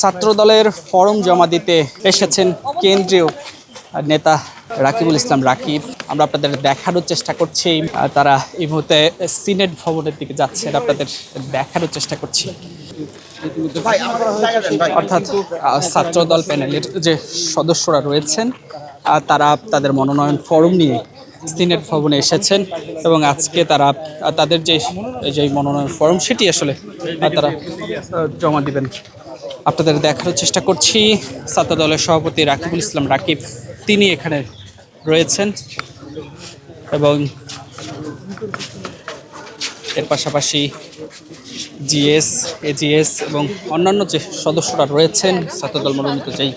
ছাত্র দলের ফরম জমা দিতে এসেছেন কেন্দ্রীয় নেতা রাকিবুল ইসলাম রাকিব। আমরা আপনাদের দেখানোর চেষ্টা করছি। তারা এই মুহূর্তে সিনেট ভবনের দিকে যাচ্ছেন। আপনাদের দেখানোর চেষ্টা করছি। অর্থাৎ আহ, ছাত্র দল প্যানেলের যে সদস্যরা রয়েছেন তারা তাদের মনোনয়ন ফর্ম নিয়ে সিনেট ভবনে এসেছেন এবং আজকে তারা তাদের যে যে মনোনয়ন ফর্ম সেটি আসলে তারা জমা দিবেন। আপনাদের দেখানোর চেষ্টা করছি। ছাত্র দলের সভাপতি রাকিবুল ইসলাম রাকিব, তিনি এখানে রয়েছেন এবং এর পাশাপাশি জিএস, এজিএস এবং অন্যান্য যে সদস্যরা রয়েছেন, ছাত্রদল মনোনীত যেই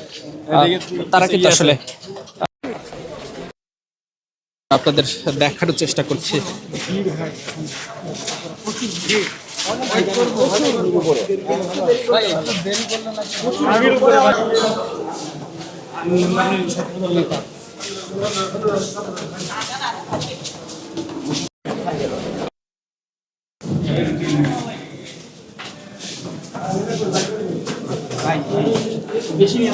তারা কিন্তু আসলে, আপনাদের দেখানোর চেষ্টা করছি। বেশি নিয়ে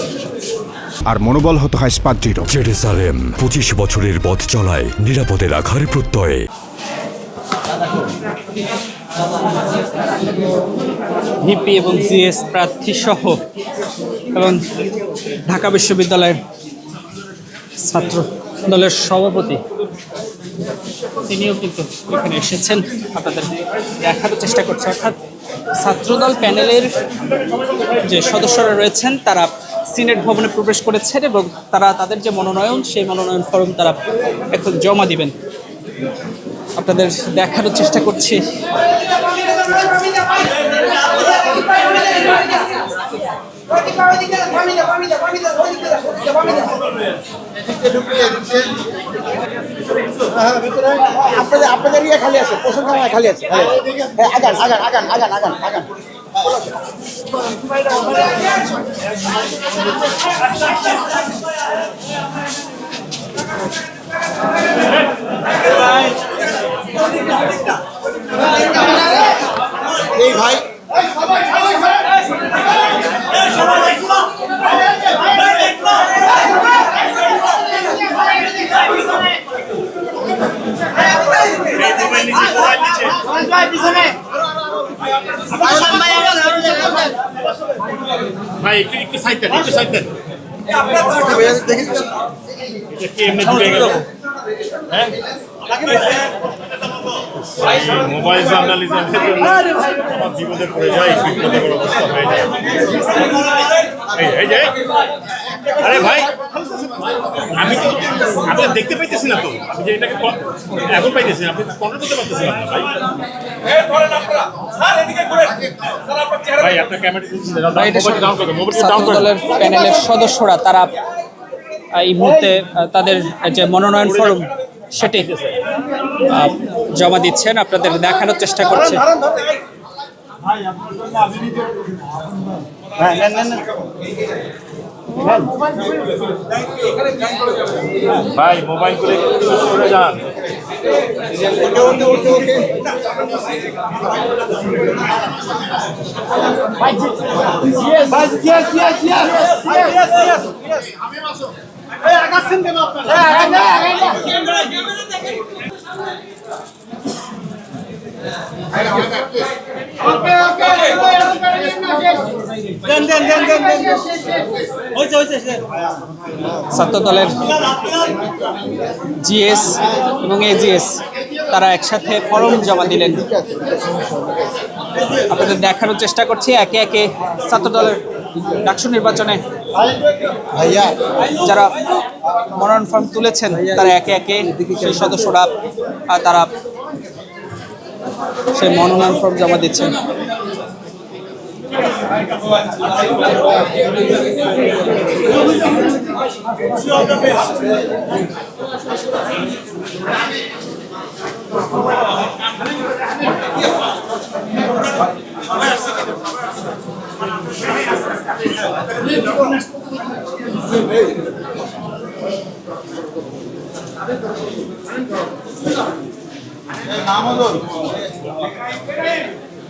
আর মনোবল হতে হয় স্পাত দৃঢ় জেরুসালেম পঁচিশ বছরের পথ চলায় নিরাপদে রাখার প্রত্যয়ে। ভিপি এবং জিএস প্রার্থী সহ এবং ঢাকা বিশ্ববিদ্যালয়ের ছাত্র দলের সভাপতি তিনিও কিন্তু এখানে এসেছেন। আপনাদের দেখার চেষ্টা করছে। অর্থাৎ ছাত্রদল প্যানেলের যে সদস্যরা রয়েছেন তারা সিনেট ভবনে প্রবেশ করেছেন এবং তারা তাদের যে মনোনয়ন, সেই মনোনয়ন ফর্ম তারা এখন জমা দিবেন। আপনাদের দেখানোর চেষ্টা করছি। আপনাদের আপনাদের ইয়ে খালি আছে পোষণ খালি আছে। হ্যাঁ আগান আগান আগান আগান আগান আগান। Thank you. ভাই একটু একটু সাইড দেন একটু সাইড দেন। গেল? হ্যাঁ? মোবাইল জার্নালিজমের জন্য আমার বিপদে পড়ে যায় বিপদের অবস্থা হয়ে যায়। এই এই যে আরে ভাই আমি তো আপনি দেখতে পাইতেছি না তো। আমি যে এটাকে এখন পাইতেছি আপনি কন্ট্রোল করতে পারতেছেন না ভাই। ভাই আপনার ক্যামেরা ভাই, এটা মোবাইলটা ডাউন করে মোবাইলটা ডাউন ছাত্র প্যানেলের সদস্যরা তারা এই মুহূর্তে তাদের যে মনোনয়ন ফর্ম সেটি জমা দিচ্ছেন। আপনাদের দেখানোর চেষ্টা করছে। হ্যাঁ। ভাই মোবাইল করে একটু সরে যান ওকে ওকে ওকে ভাই yes yes yes yes yes yes এই আগাচ্ছেন কেন আপনারা এই আগান না আগান না ওকে ওকে দেন দেন দেন দেন দেন হইছে হইছে ছাত্র দলের জিএস এবং এজিএস তারা একসাথে ফর্ম জমা দিলেন। আপনাদের দেখানোর চেষ্টা করছি একে একে ছাত্র দলের ডাকসু নির্বাচনে ভাইয়া। যারা মনোনয়ন ফর্ম তুলেছেন তারা একে একে সেই সদস্যরা তারা সেই মনোনয়ন ফর্ম জমা দিচ্ছেন। নাম